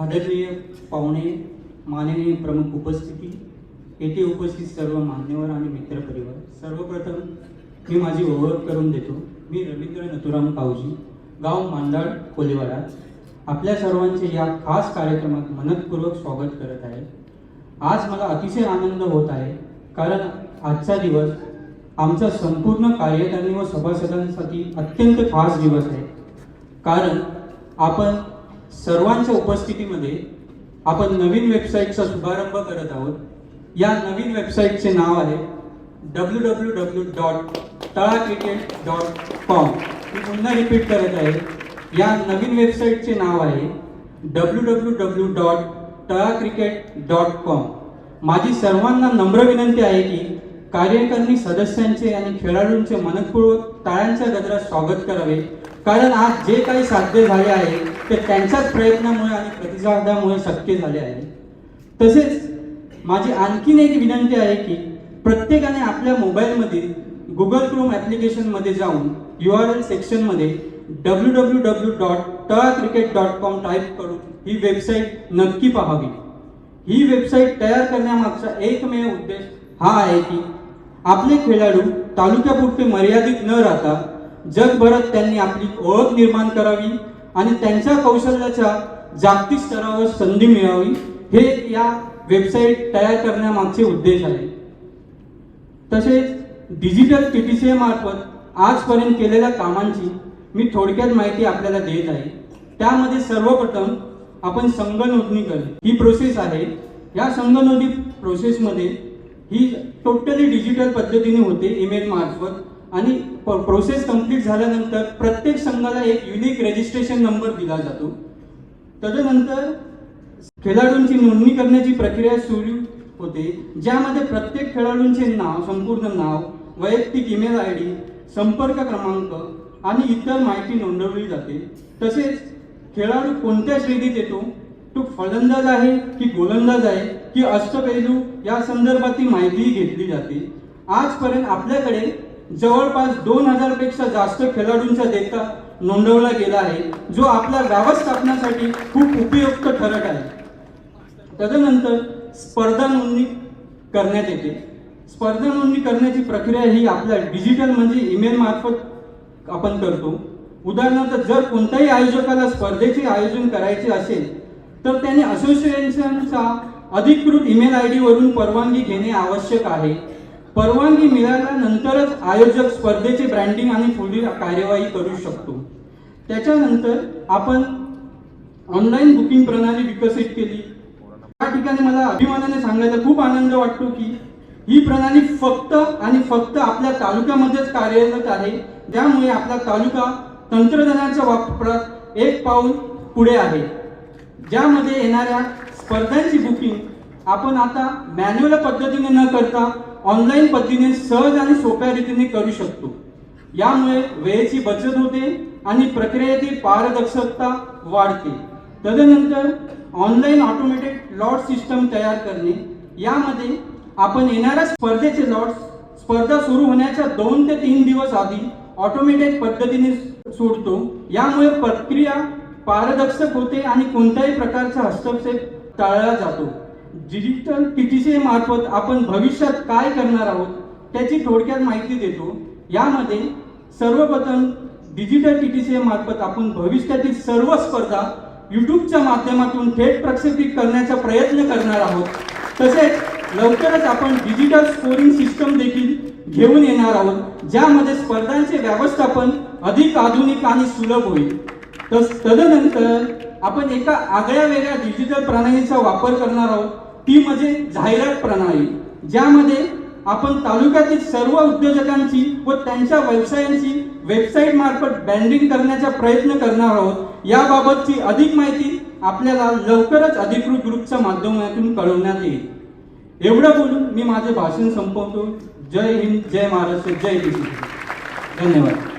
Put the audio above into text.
आदरणीय पाहुणे माननीय प्रमुख उपस्थिती येथे उपस्थित सर्व मान्यवर आणि मित्रपरिवार. सर्वप्रथम मी माझी ओळख करून देतो. मी रवींद्र नथुराम कावजी गाव मांदाळ कोलेवाडा. आपल्या सर्वांचे या खास कार्यक्रमात मनपूर्वक स्वागत करत आहे. आज मला अतिशय आनंद होत आहे कारण आजचा दिवस आमचा संपूर्ण कार्यकारिणी व सभासदांसाठी अत्यंत खास दिवस आहे. कारण आपण सर्वांच्या उपस्थितीमध्ये आपण नवीन वेबसाईटचा शुभारंभ करत आहोत. या नवीन वेबसाईटचे नाव आहे W W W dot Tala cricket dot com मी पुन्हा रिपीट करत आहे. या नवीन वेबसाईटचे नाव आहे W W W dot Tala cricket dot com माझी सर्वांना नम्र विनंती आहे की कार्यकारिणी सदस्यांचे आणि खेळाडूंचे मनपूर्वक टाळ्यांच्या गजरात स्वागत करावे. कारण आज जे काही साध्य झाले आहे ते त्यांच्याच प्रयत्नामुळे आणि प्रतिसादामुळे शक्य झाले आहे. तसेच माझी आणखीन एक विनंती आहे की प्रत्येकाने आपल्या मोबाईलमध्ये गुगल क्रोम ॲप्लिकेशनमध्ये जाऊन यू आर एल सेक्शनमध्ये W W W dot Tala cricket dot com type करून ही वेबसाईट नक्की पाहावी. ही वेबसाईट तयार करण्यामागचा एकमेव उद्देश हा आहे की आपले खेळाडू तालुक्यापुरते मर्यादित न राहता जगभरात त्यांनी आपली ओळख निर्माण करावी आणि त्यांच्या कौशल्याच्या जागतिक स्तरावर संधी मिळावी हे या वेबसाईट तयार करण्यामागचे उद्देश आहे. तसेच डिजिटल पी टी सी एमार्फत मार्फत आजपर्यंत केलेल्या कामांची मी थोडक्यात माहिती आपल्याला देत आहे. त्यामध्ये सर्वप्रथम आपण संगनोंदणी करणे ही प्रोसेस आहे. या संगनोंदणी प्रोसेसमध्ये ही टोटली डिजिटल पद्धतीने होते ईमेल मार्फत. आणि प्रोसेस कंप्लीट झाल्यानंतर प्रत्येक संघाला एक युनिक रजिस्ट्रेशन नंबर दिला जातो. तदनंतर खेळाडूंची नोंदणी करण्याची प्रक्रिया सुरू होते ज्यामध्ये प्रत्येक खेळाडूंचे नाव संपूर्ण नाव वैयक्तिक ईमेल आय डी संपर्क क्रमांक आणि इतर माहिती नोंदवली जाते. तसेच खेळाडू कोणत्या श्रेणीत येतो? तो फलंदाज आहे की गोलंदाज आहे की अष्टपैलू? या संदर्भातील माहितीही घेतली जाते. आजपर्यंत आपल्याकडे जवळपास दोन हजारपेक्षा जास्त खेळाडूंचा डेटा नोंदवला गेला आहे जो आपल्या व्यवस्थापनासाठी खूप उपयुक्त ठरत आहे. तदनंतर स्पर्धा नोंदणी करण्यात येते. स्पर्धा नोंदणी करण्याची प्रक्रिया ही आपल्या डिजिटल म्हणजे ईमेल मार्फत आपण करतो. उदाहरणार्थ जर कोणत्याही आयोजकाला स्पर्धेचे आयोजन करायचे असेल तर त्याने असोसिएशनचा अधिकृत ईमेल आय वरून परवानगी घेणे आवश्यक आहे. परवानगी मिळाल्यानंतरच आयोजक स्पर्धेचे ब्रँडिंग आणि पुढील कार्यवाही करू शकतो. त्याच्यानंतर आपण ऑनलाईन बुकिंग प्रणाली विकसित केली. या ठिकाणी मला अभिमानाने सांगायला खूप आनंद वाटतो की ही प्रणाली फक्त आणि फक्त आपल्या तालुक्यामध्येच कार्यरत आहे. त्यामुळे आपला तालुका तंत्रज्ञानाच्या वापरात एक पाऊल पुढे आहे. ज्यामध्ये येणाऱ्या स्पर्धांची बुकिंग आपण आता मॅन्युअल पद्धतीने न करता ऑनलाईन पद्धतीने सहज आणि सोप्या रीतीने करू शकतो. यामुळे वेळेची बचत होते आणि प्रक्रियेतील पारदर्शकता वाढते. तदनंतर ऑनलाईन ऑटोमेटेड लॉट सिस्टम तयार करणे. यामध्ये आपण येणाऱ्या स्पर्धेचे लॉट स्पर्धा सुरू होण्याच्या दोन ते तीन दिवस आधी ऑटोमेटेड पद्धतीने सोडतो. यामुळे प्रक्रिया पारदर्शक होते आणि कोणत्याही प्रकारचा हस्तक्षेप टाळला जातो. डिजिटल पीटीसी मार्फत आपण भविष्यात काय करणार आहोत त्याची थोडक्यात माहिती देतो. यामध्ये सर्वप्रथम डिजिटल पीटीसी मार्फत आपण भविष्यातील सर्व स्पर्धा युट्यूबच्या माध्यमातून थेट प्रक्षेपित करण्याचा प्रयत्न करणार आहोत. तसेच लवकरच आपण डिजिटल स्कोरिंग सिस्टम देखील घेऊन येणार आहोत ज्यामध्ये स्पर्धांचे व्यवस्थापन अधिक आधुनिक आणि सुलभ होईल. तस तदनंतर आपण एका आगळ्या वेगळ्या डिजिटल प्रणालीचा वापर करणार आहोत. ती म्हणजे जाहिरात प्रणाली. ज्यामध्ये आपण तालुक्यातील सर्व उद्योजकांची व त्यांच्या व्यवसायांची वेबसाईट मार्फत ब्रँडिंग करण्याचा प्रयत्न करणार आहोत. याबाबतची अधिक माहिती आपल्याला लवकरच अधिकृत ग्रुपच्या माध्यमातून कळवण्यात येईल. एवढं बोलून मी माझे भाषण संपवतो. जय हिंद जय महाराष्ट्र जय किसान धन्यवाद.